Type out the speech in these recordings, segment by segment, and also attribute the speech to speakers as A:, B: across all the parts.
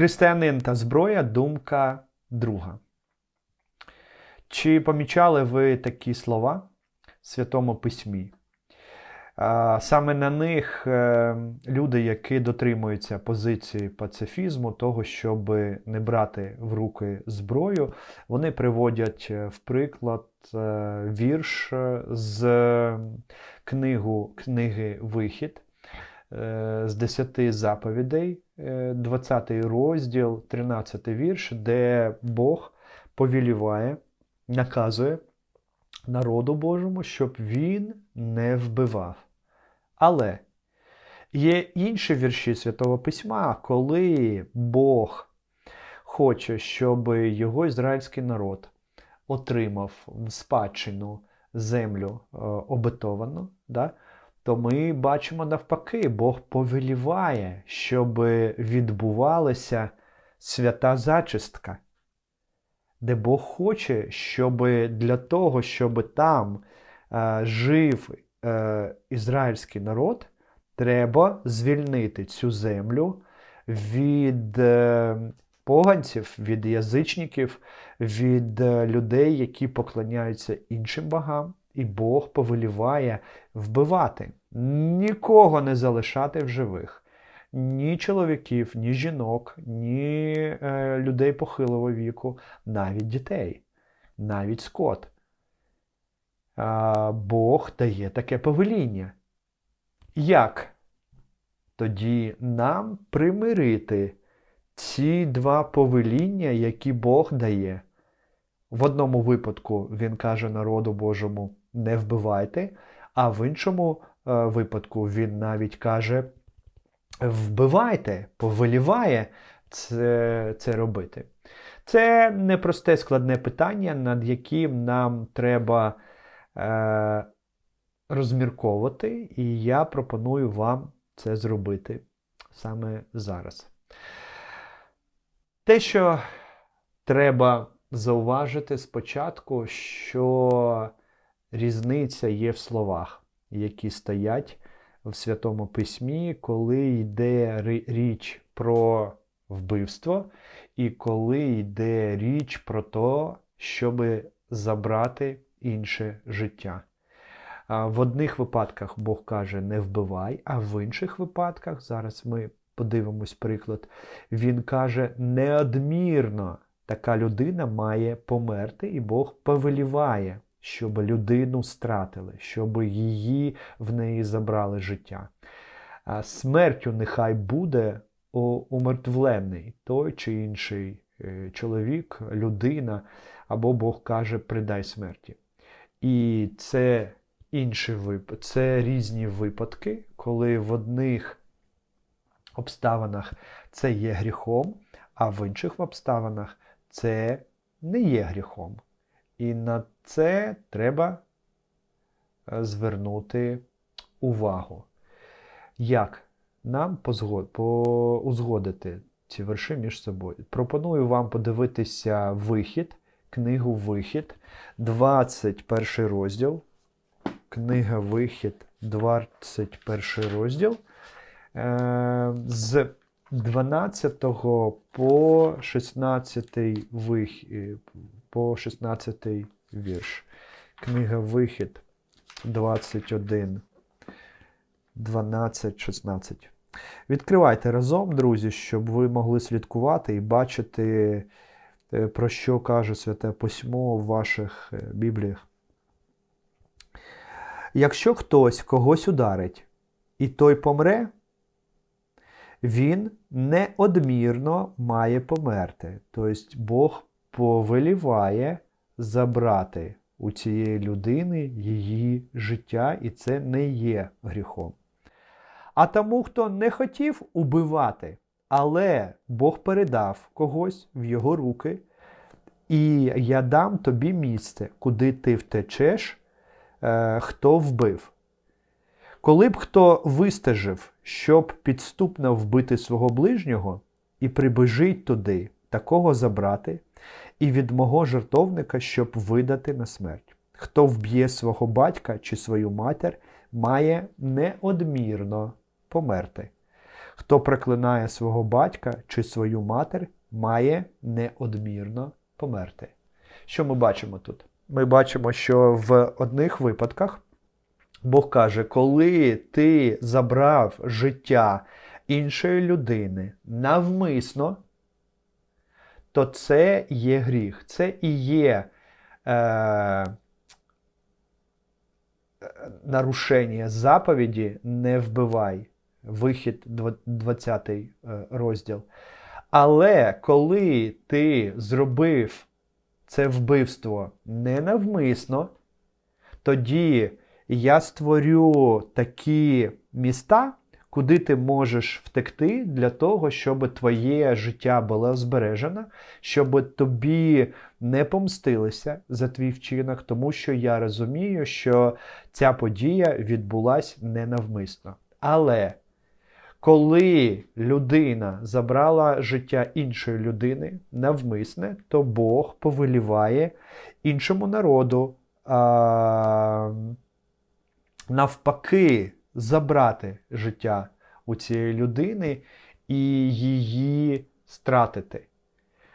A: Християнин та зброя думка друга. Чи помічали ви такі слова в Святому Письмі? Саме на них е, люди, які дотримуються позиції пацифізму, того, щоб не брати в руки зброю, вони приводять е, в приклад е, вірш з книгу, книги Вихід з 10 заповідей, 20 розділ, 13 вірш, де Бог повіліває, наказує народу Божому, щоб він не вбивав. Але є інші вірші Святого Письма, коли Бог хоче, щоб його ізраїльський народ отримав спадщину землю е, обетовану, да? То ми бачимо навпаки, Бог повеліває, щоб відбувалася свята зачистка, де Бог хоче, щоб для того, щоб там е, жив е, ізраїльський народ, треба звільнити цю землю від е, поганців, від язичників, від е, людей, які поклоняються іншим богам, і Бог повеліває вбивати, нікого не залишати в живих. Ні чоловіків, ні жінок, ні е, людей похилого віку, навіть дітей, навіть скот. Бог дає таке повеління. Як тоді нам примирити ці два повеління, які Бог дає? В одному випадку Він каже народу Божому не вбивайте, а в іншому е, випадку Він навіть каже вбивайте, повеліває це, це робити. Це непросте складне питання, над яким нам треба е, розмірковувати, і я пропоную вам це зробити саме зараз. Те, що треба зауважити спочатку, що різниця є в словах, які стоять в Святому Письмі, коли йде річ про вбивство, і коли йде річ про те, щоб забрати інше життя. В одних випадках Бог каже, не вбивай, а в інших випадках, зараз ми подивимось приклад, Він каже, неодмірно така людина має померти, і Бог повеліває, щоб людину стратили, щоб її в неї забрали життя. Смертю нехай буде умертвлений той чи інший е, чоловік, людина, або Бог каже, придай смерті. І це інші вип... це різні випадки, коли в одних обставинах це є гріхом, а в інших обставинах це не є гріхом. І на це треба е, звернути увагу. Як нам узгодити ці верши між собою? Пропоную вам подивитися вихід книгу Вихід, 21 розділ. Книга Вихід, 21 розділ. Е, з 12 по 16 вих... по 16 вірш. Книга Вихід 21, 12, 16. Відкривайте разом, друзі, щоб ви могли слідкувати і бачити Е, про що каже Святе Письмо в ваших е, Бібліях. Якщо хтось когось ударить, і той помре, він неодмірно має померти. Тобто Бог повеліває забрати у цієї людини її життя, і це не є гріхом. А тому, хто не хотів убивати, але Бог передав когось в його руки, і я дам тобі місце, куди ти втечеш, е, хто вбив. Коли б хто вистежив, щоб підступно вбити свого ближнього, і прибежить туди, такого забрати, і від мого жертовника, щоб видати на смерть. Хто вб'є свого батька чи свою матір, має неодмірно померти. Хто проклинає свого батька чи свою матір, має неодмірно померти. Що ми бачимо тут? Ми бачимо, що в одних випадках Бог каже, коли ти забрав життя іншої людини навмисно, то це є гріх. Це і є е, нарушення заповіді не вбивай. Вихід 20 е, розділ. Але коли ти зробив це вбивство ненавмисно, тоді я створю такі міста, куди ти можеш втекти для того, щоб твоє життя було збережено, щоб тобі не помстилися за твій вчинок, тому що я розумію, що ця подія відбулася ненавмисно. Але коли людина забрала життя іншої людини навмисне, то Бог повеліває іншому народу а, навпаки забрати життя у цієї людини і її стратити.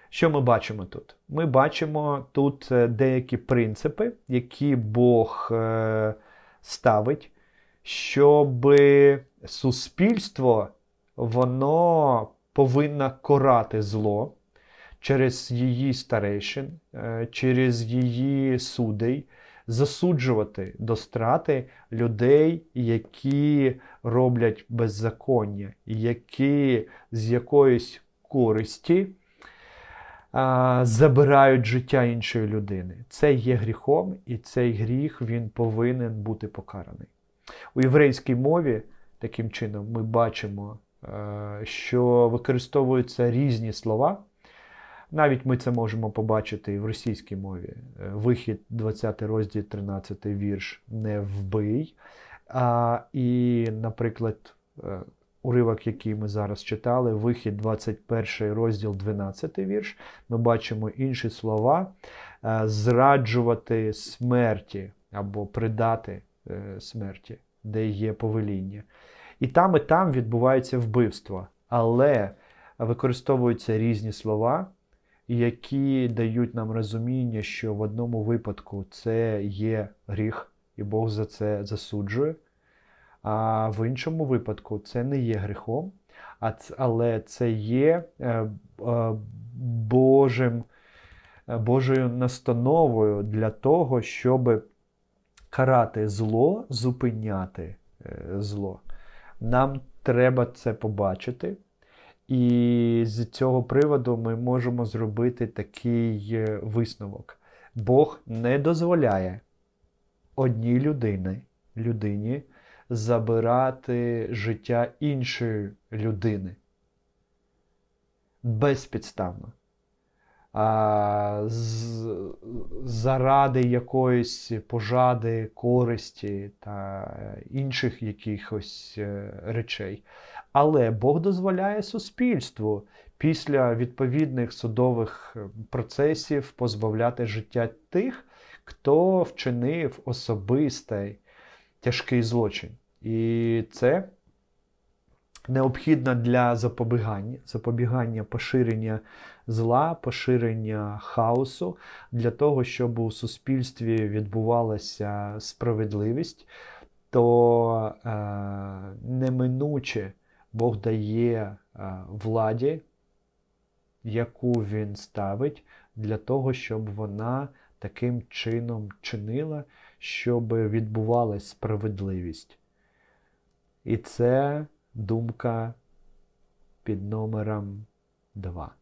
A: Що ми бачимо тут? Ми бачимо тут е, деякі принципи, які Бог е, ставить, щоб суспільство воно повинно корати зло через її старейшин, е, через її судей, засуджувати до страти людей, які роблять беззаконня, які з якоїсь користі а, забирають життя іншої людини. Це є гріхом, і цей гріх він повинен бути покараний. У єврейській мові таким чином ми бачимо, е, що використовуються різні слова. Навіть ми це можемо побачити і в російській мові. Е, вихід, 20 розділ, 13 вірш не вбий. А, І, наприклад, е, уривок, який ми зараз читали, вихід, 21 розділ, 12 вірш, ми бачимо інші слова: зраджувати смерті або придати смерті де є повеління. І там, і там відбувається вбивство. Але використовуються різні слова, які дають нам розуміння, що в одному випадку це є гріх, і Бог за це засуджує. А в іншому випадку це не є гріхом, але це є е, е, Божим, е, Божою настановою для того, щоб карати зло, зупиняти зло. Нам треба це побачити. І з цього приводу ми можемо зробити такий е, висновок. Бог не дозволяє одній людині, людині забирати життя іншої людини безпідставно а, з, заради якоїсь пожади, користі та інших якихось е, речей. Але Бог дозволяє суспільству після відповідних судових е, процесів позбавляти життя тих, хто вчинив особистий тяжкий злочин. І це необхідно для запобігання, запобігання поширення зла, поширення хаосу, для того, щоб у суспільстві відбувалася справедливість, то е, неминуче Бог дає е, владі, яку він ставить, для того, щоб вона таким чином чинила, щоб відбувалась справедливість. І це думка під номером 2.